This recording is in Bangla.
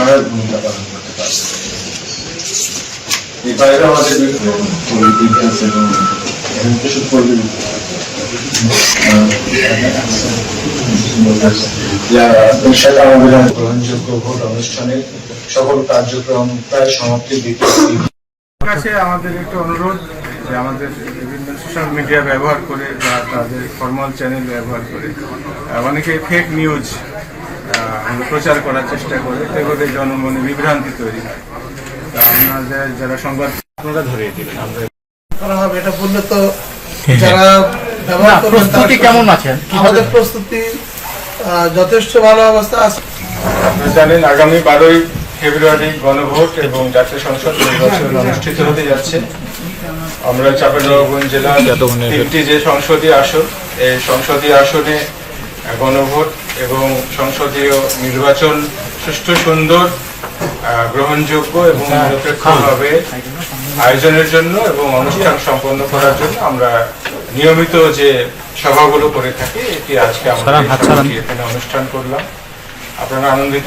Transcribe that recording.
সহায়ক ভূমিকা পালন করতে পারবে এই বাইরে আমাদের আমাদের সকল কার্যক্রম আমাদের একটা অনুরোধ যে আমাদের বিভিন্ন সোশ্যাল মিডিয়া ব্যবহার করে বা তাদের ফর্মাল চ্যানেল ব্যবহার করে অনেকে ফেক নিউজ প্রচার করার চেষ্টা করে এগুলো জনমনে বিভ্রান্তি তৈরি হয়। আপনাদের যারা সংবাদ আপনারা ধরিয়ে দিলেন। আমরা করা হবে এটা বললে তো যারা প্রস্তুতি কেমন আছেন? আমাদের প্রস্তুতি যথেষ্ট ভালো অবস্থা আছে। আপনারা জানেন আগামী বারোই ফেব্রুয়ারি গণভোট এবং জাতীয় সংসদ নির্বাচন অনুষ্ঠিত হতে যাচ্ছে। আমরা চাঁপাইনবাবগঞ্জ জেলার তিনটি যে সংসদীয় আসন এই সংসদীয় আসনে গণভোট এবং সংসদীয় নির্বাচন সুষ্ঠু সুন্দর গ্রহণযোগ্য এবং নিরপেক্ষভাবে আয়োজনের জন্য এবং অনুষ্ঠান সম্পন্ন করার জন্য আমরা নিয়মিত যে সভাগুলো করে থাকি এটি আজকে আমরা এখানে অনুষ্ঠান করলাম। আপনারা আনন্দিত